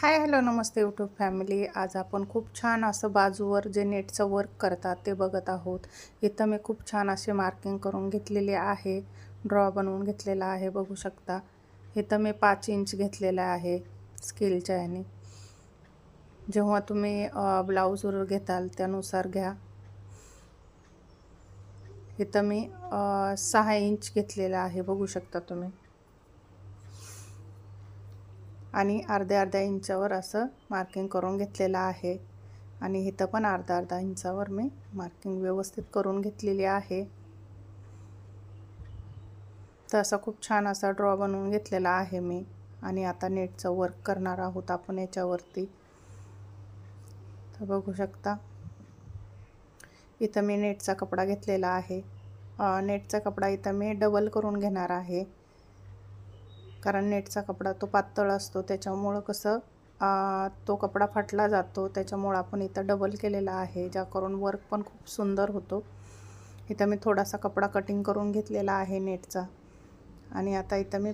Hi hello namaste YouTube family. आज आपण खूप छान असं बाजूवर जे नेटचं वर्क करतात ते बघत आहोत. इथं मी खूप छान असे मार्किंग करून घेतलेले आहे. ड्रॉ बनवून घेतलेला आहे बघू शकता. इथं मी पाच इंच घेतलेला आहे स्केलच्या याने. जेव्हा तुम्ही ब्लाऊजवर घेताल त्यानुसार घ्या. इथं मी सहा इंच घेतलेला आहे बघू शकता तुम्ही. आणि अर्ध्या अर्ध्या इंचावर असं मार्किंग करून घेतलेलं आहे. आणि इथं पण अर्धा अर्धा इंचावर मी मार्किंग व्यवस्थित करून घेतलेली आहे. तर असा खूप छान असा ड्रॉ बनवून घेतलेला आहे मी. आणि आता नेटचं वर्क करणार आहोत आपण याच्यावरती. तर बघू शकता. इथं मी नेटचा कपडा घेतलेला आहे. नेटचा कपडा इथं मी डबल करून घेणार आहे. कारण नेटचा कपडा तो पातळ असतो त्याच्यामुळं कसं तो कपडा फाटला जातो. त्याच्यामुळं आपण इथं डबल केलेला आहे ज्या करून वर्क पण खूप सुंदर होतो. इथं मी थोडासा कपडा कटिंग करून घेतलेला आहे नेटचा. आणि आता इथं मी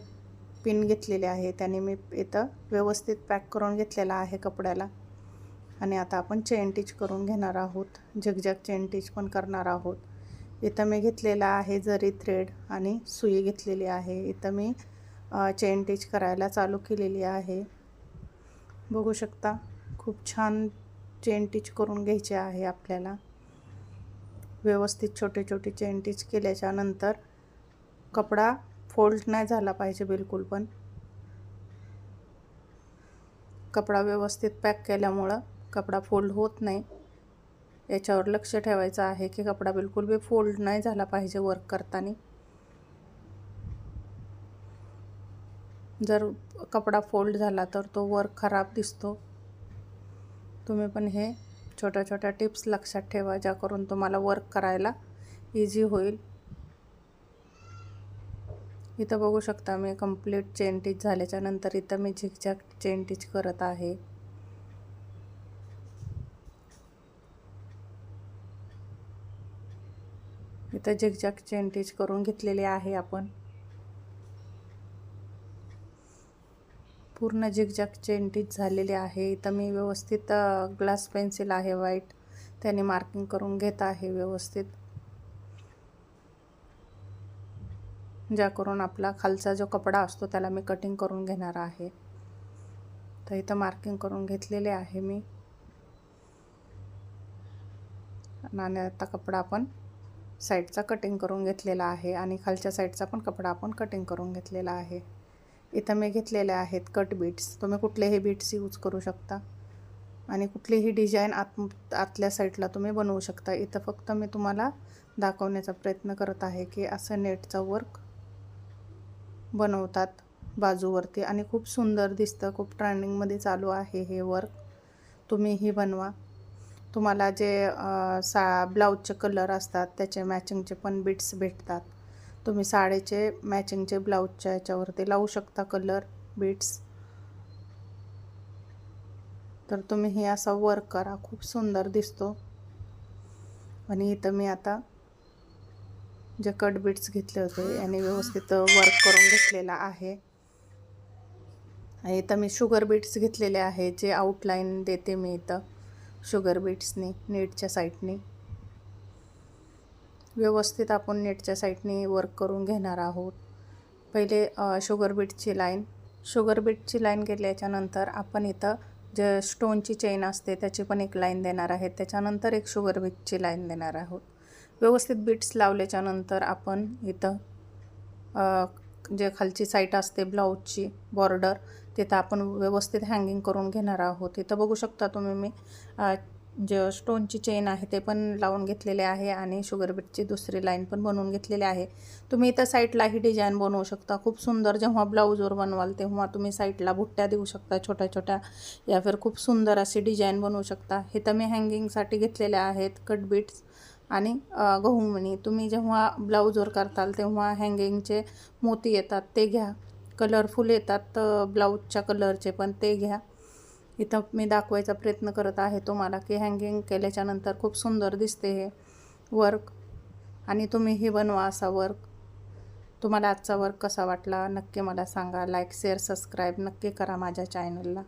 पिन घेतलेले आहे त्याने मी इथं व्यवस्थित पॅक करून घेतलेला आहे कपड्याला. आणि आता आपण चेन टिच करून घेणार आहोत. झगझग चेन टिच पण करणार आहोत. इथं मी घेतलेला आहे जरी थ्रेड आणि सुई घेतलेली आहे. इथं मी चेन टिच करायला चालू केलेली आहे. बघू शकता खूप छान चेन टिच करून घ्यायचे आहे आपल्याला. व्यवस्थित छोटे छोटे चेन टिच केल्याच्यानंतर कपडा फोल्ड नाही झाला पाहिजे बिलकुल पण. कपडा व्यवस्थित पॅक केल्यामुळं कपडा फोल्ड होत नाही. याच्यावर लक्ष ठेवायचं आहे की कपडा बिलकुल बी फोल्ड नाही झाला पाहिजे वर्क करताना. जर कपडा फोल्ड झाला तर तो वर्क खराब दिसतो. तुम्ही पण हे छोट्या छोट्या टिप्स लक्षात ठेवा ज्या करून तुम्हाला वर्क करायला इझी होईल. इथं बघू शकता मी कंप्लीट चेन टिच झाल्याच्यानंतर इथं मी झिकझॅक चेन टिच करत आहे. इथं झिकझॅक चेन टिच करून घेतलेली आहे आपण. पूर्ण झिकझॅक चेन टिच झालेली आहे. इथं मी व्यवस्थित ग्लास पेन्सिल आहे व्हाईट त्याने मार्किंग करून घेत आहे व्यवस्थित. ज्या करून आपला खालचा जो कपडा असतो त्याला मी कटिंग करून घेणार आहे. तर इथं मार्किंग करून घेतलेले आहे मी. आणि आता कपडा आपण साईडचा कटिंग करून घेतलेला आहे. आणि खालच्या साईडचा पण कपडा आपण कटिंग करून घेतलेला आहे. इथं मी घेतलेले आहेत कट बीट्स तुम्ही कुठलेही बीट्स यूज करू शकता. आणि कुठलीही डिझाईन आत आतल्या साईडला तुम्ही बनवू शकता. इथं फक्त मी तुम्हाला दाखवण्याचा प्रयत्न करत आहे की असं नेटचं वर्क बनवतात बाजूवरती. आणि खूप सुंदर दिसतं खूप ट्रेंडिंगमध्ये चालू आहे हे वर्क तुम्हीही बनवा. तुम्हाला जे सा ब्लाऊजचे कलर असतात त्याचे मॅचिंगचे पण बीट्स भेटतात. तुम्ही साडेचे मॅचिंगचे ब्लाऊजच्या याच्यावरती लावू शकता कलर बीट्स तर तुम्ही हे असा वर्क करा. खूप सुंदर दिसतो. आणि इथं मी आता जे कट बीट्स घेतले होते याने व्यवस्थित वर्क करून घेतलेला आहे. आणि इथं मी शुगर बीट्स घेतलेले आहे जे आउटलाईन देते मी इथं. शुगर बीट्सनी नीटच्या साईडनी व्यवस्थित आपण नेटच्या साईडने वर्क करून घेणार आहोत. पहिले शुगर बीटची लाईन शुगर बीटची लाईन केल्याच्यानंतर आपण इथं जे स्टोनची चेन असते त्याची पण एक लाईन देणार आहे. त्याच्यानंतर एक शुगर बीटची लाईन देणार आहोत. व्यवस्थित बीट्स लावल्याच्यानंतर आपण इथं जे खालची साईट असते ब्लाऊजची बॉर्डर तिथं आपण व्यवस्थित हँगिंग करून घेणार आहोत. इथं बघू शकता तुम्ही मी जे स्टोनची चेन आहे ते पण लावून घेतलेले आहे आणि शुगर बीटची दुसरी लाईन पण बनवून घेतलेली आहे. तुम्ही इथं साईडलाही डिझाईन बनवू शकता. खूप सुंदर जेव्हा ब्लाऊजवर बनवाल तेव्हा तुम्ही साईडला बुट्ट्या देऊ शकता छोट्या छोट्या. या फिर खूप सुंदर अशी डिझाईन बनवू शकता. इथं मी हँगिंगसाठी घेतलेल्या आहेत कट बीट्स आणि गहूमणी तुम्ही जेव्हा ब्लाऊजवर करताल तेव्हा हँगिंगचे मोती येतात ते घ्या. कलरफुल येतात ब्लाऊजच्या कलरचे पण ते घ्या. इथं मी दाखवायचा प्रयत्न करत आहे तुम्हाला की हँगिंग केल्याच्यानंतर खूप सुंदर दिसते हे वर्क आणि तुम्हीही बनवा असा वर्क तुम्हाला आजचा वर्क कसा वाटला नक्की मला सांगा. लाईक शेअर सबस्क्राईब नक्की करा माझ्या चॅनलला